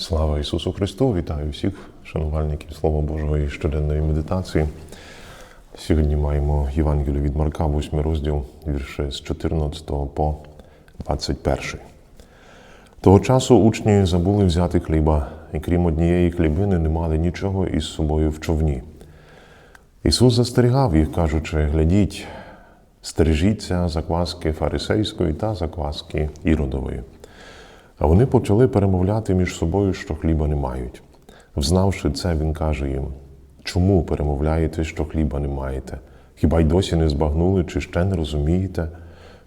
Слава Ісусу Христу! Вітаю всіх шанувальників Слова Божого і щоденної медитації. Сьогодні маємо Євангелію від Марка, 8 розділ, вірші з 14 по 21. Того часу учні забули взяти хліба, і крім однієї хлібини, не мали нічого із собою в човні. Ісус застерігав їх, кажучи: глядіть, стережіться закваски фарисейської та закваски іродової. А вони почали перемовляти між собою, що хліба не мають. Взнавши це, він каже їм: чому перемовляєте, що хліба не маєте? Хіба й досі не збагнули, чи ще не розумієте?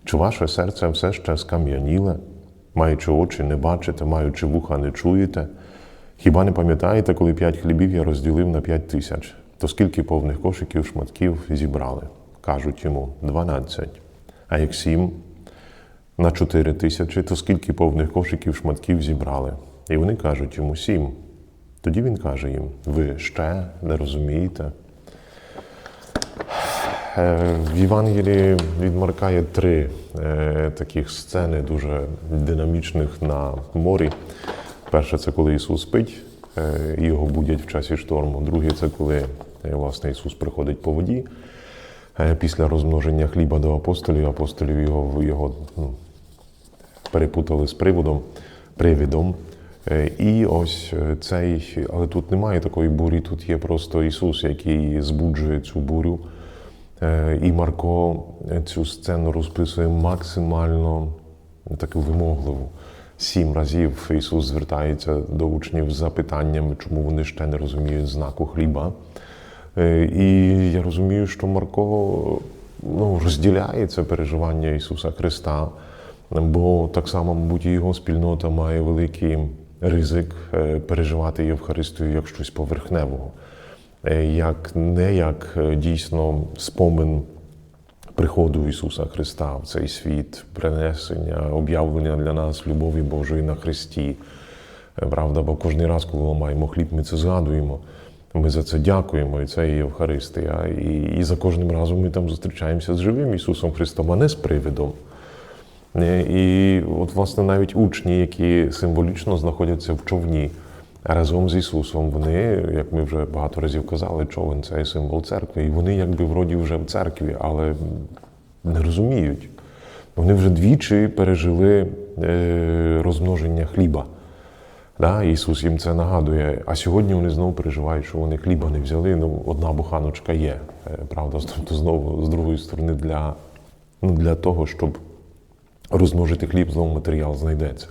Чи ваше серце все ще скам'яніле? Маючи очі, не бачите, маючи вуха, не чуєте? Хіба не пам'ятаєте, коли п'ять хлібів я розділив на п'ять тисяч? То скільки повних кошиків шматків зібрали? Кажуть йому дванадцять. А як сім? На 4 тисячі, то скільки повних кошиків шматків зібрали? І вони кажуть йому сім. Тоді він каже їм: ви ще не розумієте? Е, В Євангелії від Марка є три е, таких сцени дуже динамічних на морі. Перше, це коли Ісус спить, е, його будять в часі шторму. Друге, це коли власне Ісус приходить по воді. Е, Після розмноження хліба до апостолів, апостолів його, його ну, перепутали з приводом, привідом. Е, І ось е, цей, але тут немає такої бурі, тут є просто Ісус, який збуджує цю бурю. І Марко цю сцену розписує максимально таку вимогливу. Сім разів Ісус звертається до учнів з запитаннями, чому вони ще не розуміють знаку хліба. Е, І я розумію, що Марко ну, розділяє це переживання Ісуса Христа, бо так само, мабуть, і його спільнота має великий ризик е, переживати Євхаристію як щось поверхневого, Е, як не як дійсно спомин приходу Ісуса Христа в цей світ, принесення, об'явлення для нас любові Божої на Христі. Правда, бо кожен раз, коли ламаємо хліб, ми це згадуємо. Ми за це дякуємо, і це є Євхаристія. І, і за кожним разом ми там зустрічаємося з живим Ісусом Христом, а не з привидом. Е, І от, власне, навіть учні, які символічно знаходяться в човні разом з Ісусом, вони, як ми вже багато разів казали, човен це символ церкви. І вони якби вроді вже в церкві, але не розуміють. Вони вже двічі пережили е, розмноження хліба. Да? Ісус їм це нагадує. А сьогодні вони знову переживають, що вони хліба не взяли. Ну, одна буханочка є. Е, Правда, тобто знову з другої сторони для, ну, для того, щоб розмножити хліб, знову матеріал знайдеться.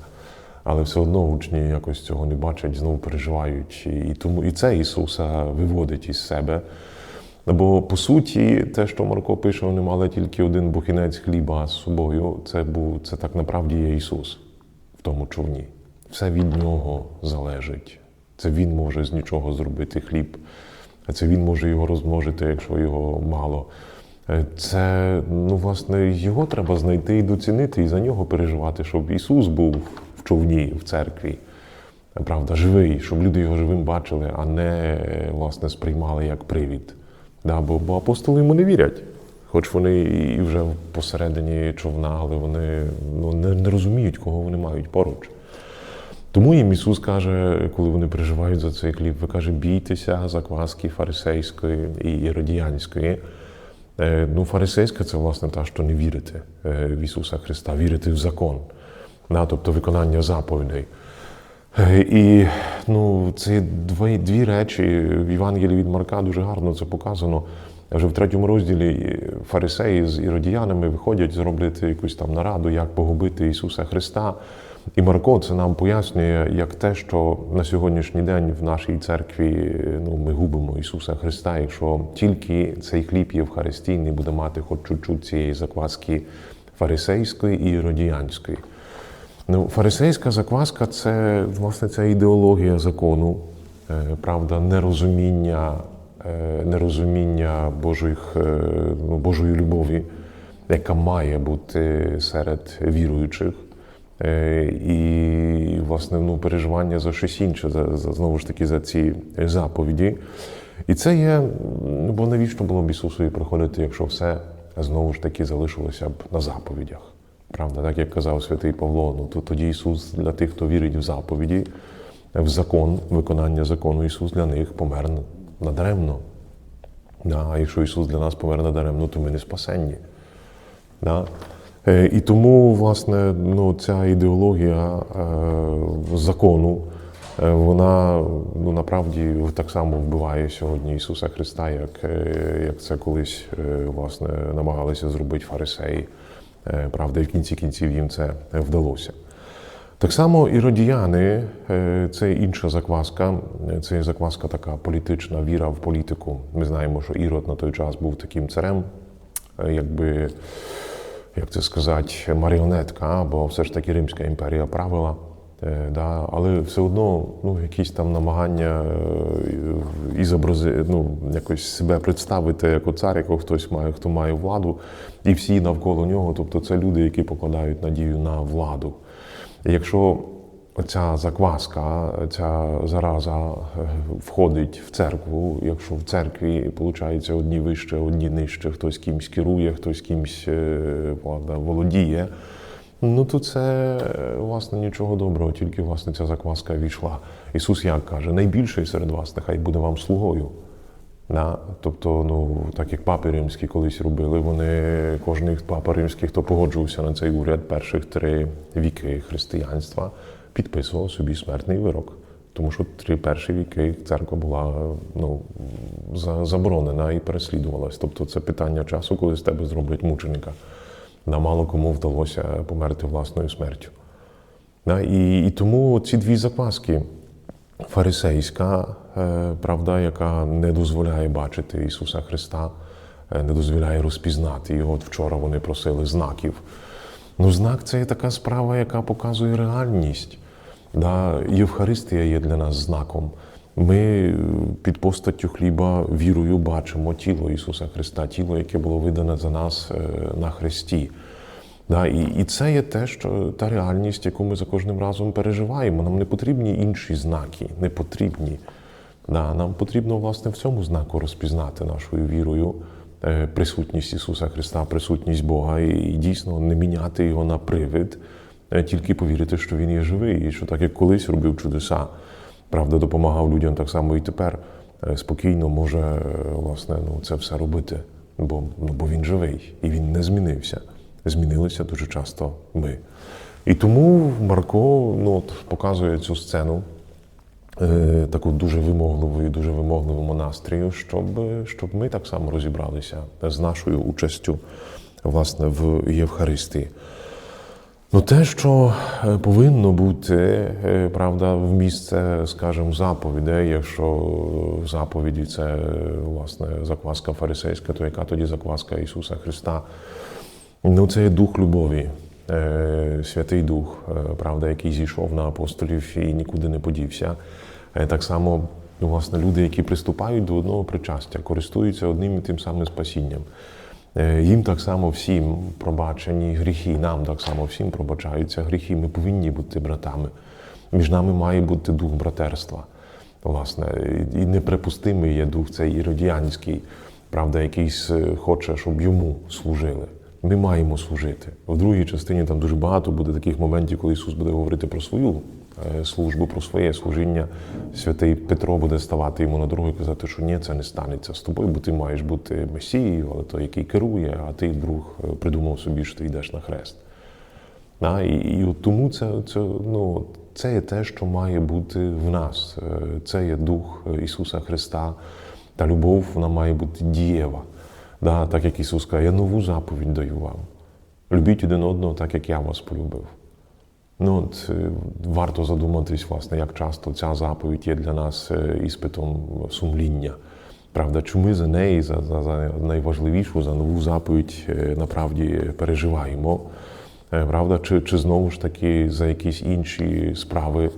Але все одно учні якось цього не бачать, знову переживають. І, тому і це Ісуса виводить із себе. Бо по суті, те, що Марко пише, вони мали тільки один бухінець хліба з собою. Це був це так направді є Ісус в тому човні. Все від нього залежить. Це Він може з нічого зробити хліб, а це Він може його розмножити, якщо його мало. Е, Це, ну, власне, його треба знайти і доцінити, і за нього переживати, щоб Ісус був в човні, в церкві. Правда, живий, щоб люди його живим бачили, а не власне сприймали як привід. Да, бо, бо апостоли йому не вірять. Хоч вони і вже посередині човна, але вони ну, не, не розуміють, кого вони мають поруч. Тому їм Ісус каже, коли вони переживають за цей хліб, ви каже, бійтеся закваски фарисейської і іродіянської. Е, Ну, фарисейська це власне та, що не вірити е, в Ісуса Христа, вірити в закон, да, тобто виконання заповідей. Е, І ну, ці дві, дві речі в Євангелії від Марка дуже гарно це показано. Вже в третьому розділі фарисеї з іродіянами виходять зробити якусь там нараду, як погубити Ісуса Христа. І Марко це нам пояснює як те, що на сьогоднішній день в нашій церкві ну, ми губимо Ісуса Христа, якщо тільки цей хліб євхаристійний буде мати хоч чуть-чуть цієї закваски фарисейської і іродіянської. Ну, фарисейська закваска це власне ця ідеологія закону, е, правда, нерозуміння, е, нерозуміння Божих, е, ну, Божої любові, яка має бути серед віруючих. Е, І, власне, ну, переживання за щось інше, за, за знову ж таки за ці заповіді. І це є, ну бо навіщо було б Ісусові приходити, якщо все знову ж таки залишилося б на заповідях? Правда, так як казав святий Павло, ну то тоді Ісус для тих, хто вірить в заповіді, в закон, виконання закону Ісус для них помер надаремно. Да, а якщо Ісус для нас помер надаремно, то ми не спасенні. Да? Е, І тому, власне, ну, ця ідеологія е, закону, е, вона ну, направді так само вбиває сьогодні Ісуса Христа, як, як це колись власне, намагалися зробити фарисеї. Правда, і в кінці кінців їм це вдалося. Так само іродіяни е, це інша закваска. Це закваска така політична віра в політику. Ми знаємо, що Ірод на той час був таким царем, якби, як це сказати, маріонетка, бо все ж таки Римська імперія правила. Е, Да, але все одно ну, якісь там намагання е, і зобрази, ну, якось себе представити як цар, якого хтось має, хто має владу, і всі навколо нього. Тобто це люди, які покладають надію на владу. Якщо ця закваска, ця зараза е, входить в церкву, якщо в церкві виходить одні вище, одні нижче, хтось кимсь керує, хтось кимсь е, влада, володіє, ну то це е, власне нічого доброго, тільки власне ця закваска війшла. Ісус як каже, найбільший серед вас нехай буде вам слугою. Да? Тобто, ну так як папи римські колись робили, вони кожний папа римський, хто погоджувався на цей уряд перших три віки християнства, підписував собі смертний вирок. Тому що три перші віки церква була ну, заборонена і переслідувалась. Тобто це питання часу, коли з тебе зроблять мученика. На мало кому вдалося померти власною смертю. І, і тому ці дві закваски фарисейська, е, правда, яка не дозволяє бачити Ісуса Христа, е, не дозволяє розпізнати його. От вчора вони просили знаків. Ну, знак це є така справа, яка показує реальність. Да, Євхаристія є для нас знаком. Ми е, під постаттю хліба вірою бачимо тіло Ісуса Христа, тіло, яке було видане за нас е, на Христі. Да, і, і це є те, що та реальність, яку ми за кожним разом переживаємо. Нам не потрібні інші знаки, не потрібні. Да, нам потрібно власне в цьому знаку розпізнати нашою вірою присутність Ісуса Христа, присутність Бога, і, дійсно не міняти його на привид, е, тільки повірити, що Він є живий, і що так як колись робив чудеса, правда, допомагав людям так само і тепер е, спокійно може е, власне ну, це все робити, бо, ну, бо він живий і він не змінився. Змінилися дуже часто ми. І тому Марко ну, от, показує цю сцену е, таку дуже вимогливу і дуже вимогливому настрою, щоб, щоб ми так само розібралися з нашою участю власне, в Євхаристії. Ну, те, що е, повинно бути, е, правда, в місце, скажімо, заповідей, якщо в заповіді це е, власне закваска фарисейська, то яка тоді закваска Ісуса Христа? Ну, це є дух любові, е, Святий Дух, е, правда, який зійшов на апостолів і нікуди не подівся. Так само, власне, люди, які приступають до одного причастя, користуються одним і тим самим спасінням. Е, Їм так само всім пробачені гріхи, нам так само всім пробачаються гріхи. Ми повинні бути братами. Між нами має бути дух братерства. Власне, і неприпустимий є дух цей іродіанський, правда, якийсь е, хоче, щоб йому служили. Ми маємо служити. В другій частині там дуже багато буде таких моментів, коли Ісус буде говорити про свою службу, про своє служіння. Святий Петро буде ставати йому на дорогу і казати, що ні, це не станеться з тобою, бо ти маєш бути Месією, але той, який керує, а ти вдруг е, придумав собі, що ти йдеш на хрест. А, і, і от тому це, це, ну, це є те, що має бути в нас. Е, Це є дух Ісуса Христа. Та любов вона має бути дієва. Да, так як Ісус каже, я нову заповідь даю вам. Любіть один одного, так як я вас полюбив. Ну, от, е, варто задуматись, власне, як часто ця заповідь є для нас е, іспитом сумління. Правда, чи ми за неї, за, за, за найважливішу, за нову заповідь е, направді переживаємо? Правда, чи, чи знову ж таки за якісь інші справи,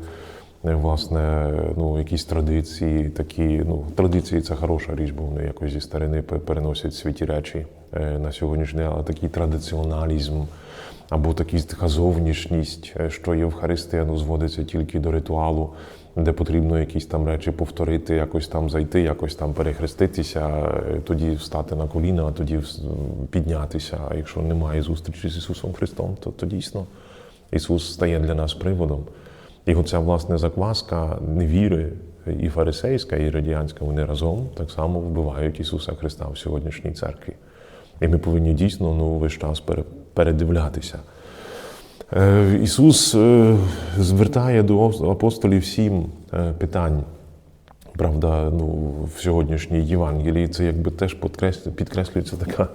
власне, ну, якісь традиції, такі, ну, традиції це хороша річ, бо вони якось зі старини переносять світі речі на сьогоднішній але такий традиціоналізм або така зовнішність, е, що Євхаристія ну, зводиться тільки до ритуалу, де потрібно якісь там речі повторити, якось там зайти, якось там перехреститися, е, тоді встати на коліна, а тоді піднятися. А якщо немає зустрічі з Ісусом Христом, то, то дійсно Ісус стає для нас приводом. І оця власне закваска невіри і фарисейська, і радіанська, вони разом так само вбивають Ісуса Христа в сьогоднішній церкві. І ми повинні дійсно ну, весь час пере- передивлятися. Е, Ісус е, звертає до апостолів сім е, питань. Правда, ну, в сьогоднішній Євангелії це якби теж підкреслюється така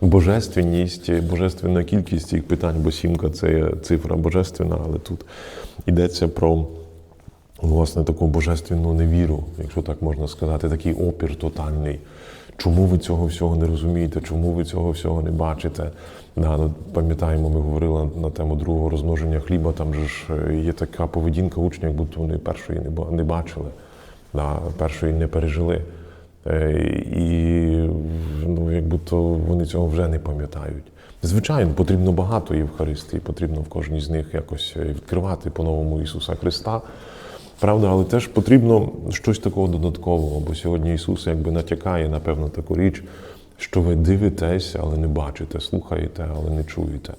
божественність, божественна кількість цих питань, бо сімка це цифра божественна, але тут йдеться про власне таку божественну невіру, якщо так можна сказати, такий опір тотальний. Чому ви цього всього не розумієте? Чому ви цього всього не бачите? Да, ну, пам'ятаємо, ми говорили на тему другого розмноження хліба. Там же ж е, є така поведінка учнів, як будто вони першої не ба- бачили, да, першої не пережили. Е, І ну, як будто вони цього вже не пам'ятають. Звичайно, потрібно багато Євхаристії, потрібно в кожній з них якось е, відкривати по-новому Ісуса Христа. Правда, але теж потрібно щось такого додаткового, бо сьогодні Ісус якби натякає на певну таку річ, що ви дивитесь, але не бачите, слухаєте, але не чуєте.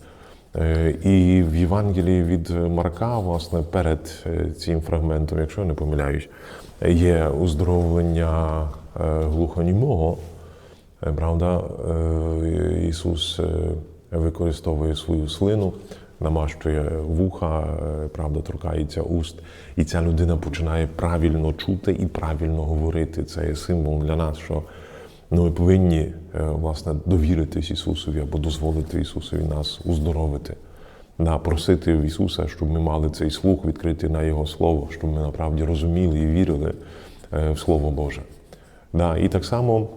Е, І в Євангелії від Марка, власне, перед е, цим фрагментом, якщо я не помиляюсь, є уздоровлення е, глухонімого. Правда, Ісус використовує свою слину, намащує вуха, е, правда, торкається уст, і ця людина починає правильно чути і правильно говорити. Це є символ для нас, що ну, ми повинні е, власне довіритись Ісусові або дозволити Ісусові нас уздоровити. Да, просити в Ісуса, щоб ми мали цей слух відкритий на Його Слово, щоб ми направді розуміли і вірили е, в Слово Боже. Да, і так само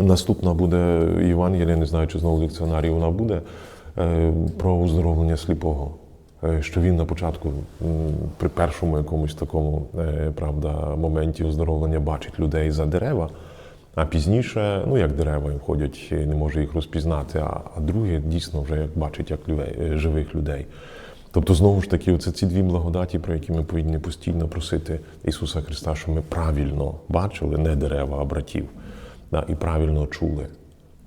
наступна буде Євангелія, не знаю, чи знову в лекціонарі вона буде, про оздоровлення сліпого. Е, Що він на початку, при першому якомусь такому е, правда, моменті оздоровлення бачить людей за дерева, а пізніше, ну як дерева їм ходять, і не може їх розпізнати, а, а друге дійсно вже як бачить як людей, е, живих людей. Тобто, знову ж таки, це ці дві благодаті, про які ми повинні постійно просити Ісуса Христа, щоб ми правильно бачили не дерева, а братів, да, і правильно чули.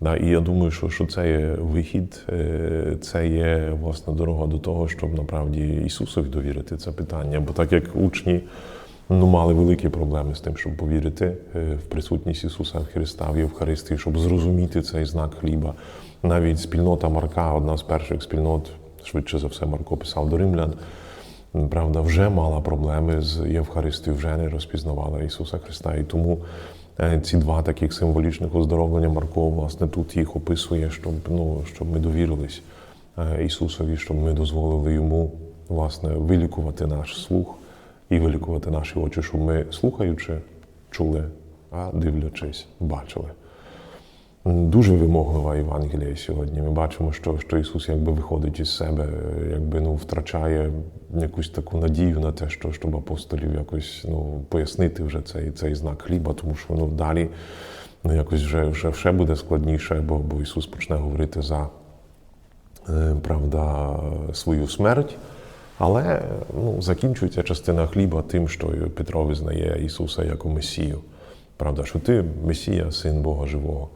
Да, і я думаю, що, що це є вихід, е, це є власне дорога до того, щоб направді Ісусові довірити це питання. Бо так як учні ну, мали великі проблеми з тим, щоб повірити е, в присутність Ісуса Христа в Євхаристії, щоб зрозуміти цей знак хліба. Навіть спільнота Марка, одна з перших спільнот, швидше за все, Марко писав до римлян. Правда, вже мала проблеми з Євхаристією, вже не розпізнавала Ісуса Христа. І тому ці два таких символічних оздоровлення Марко, власне, тут їх описує, щоб, ну, щоб ми довірились е, Ісусові, щоб ми дозволили йому власне вилікувати наш слух і вилікувати наші очі, щоб ми, слухаючи, чули, а дивлячись, бачили. Дуже вимоглива Євангелія сьогодні. Ми бачимо, що, що Ісус якби виходить із себе, якби ну втрачає якусь таку надію на те, що щоб апостолів якось ну пояснити вже цей, цей знак хліба, тому що ну далі ну якось вже вже ще буде складніше, бо, бо Ісус почне говорити за е, правда свою смерть. Але ну, закінчується частина хліба тим, що Петро визнає Ісуса як Месію. Правда, що ти Месія, син Бога живого.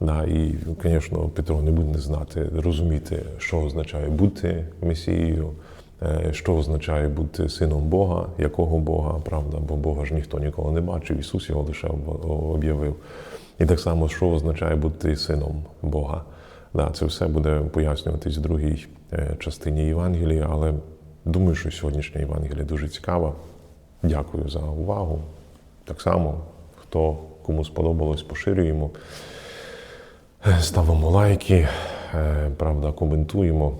Да, і, звісно, Петро не буде знати, розуміти, що означає бути Месією, е, що означає бути сином Бога, якого Бога, правда, бо Бога ж ніхто ніколи не бачив, Ісус його лише об'явив. І так само, що означає бути сином Бога. Да, це все буде пояснюватись в другій е, частині Євангелія, але думаю, що сьогоднішня Євангелія дуже цікава. Дякую за увагу. Так само, хто кому сподобалось, поширюємо. Ставимо лайки, е, правда, коментуємо.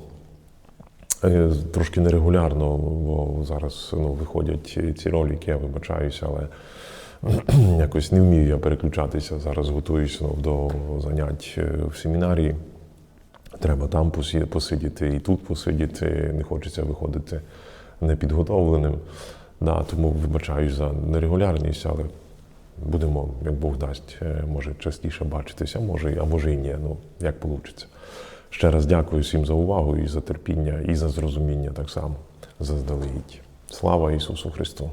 Е, Трошки нерегулярно, бо зараз ну, виходять ці ролики, я вибачаюся, але якось не вмію я переключатися. Зараз готуюся ну, до занять е, в семінарії. Треба там посидіти і тут посидіти. Не хочеться виходити непідготовленим. Да, тому вибачаюсь за нерегулярність, але будемо, як Бог дасть, е, може частіше бачитися, може, а може і ні. Ну, як вийде. Ще раз дякую всім за увагу і за терпіння, і за зрозуміння так само заздалегідь. Слава Ісусу Христу!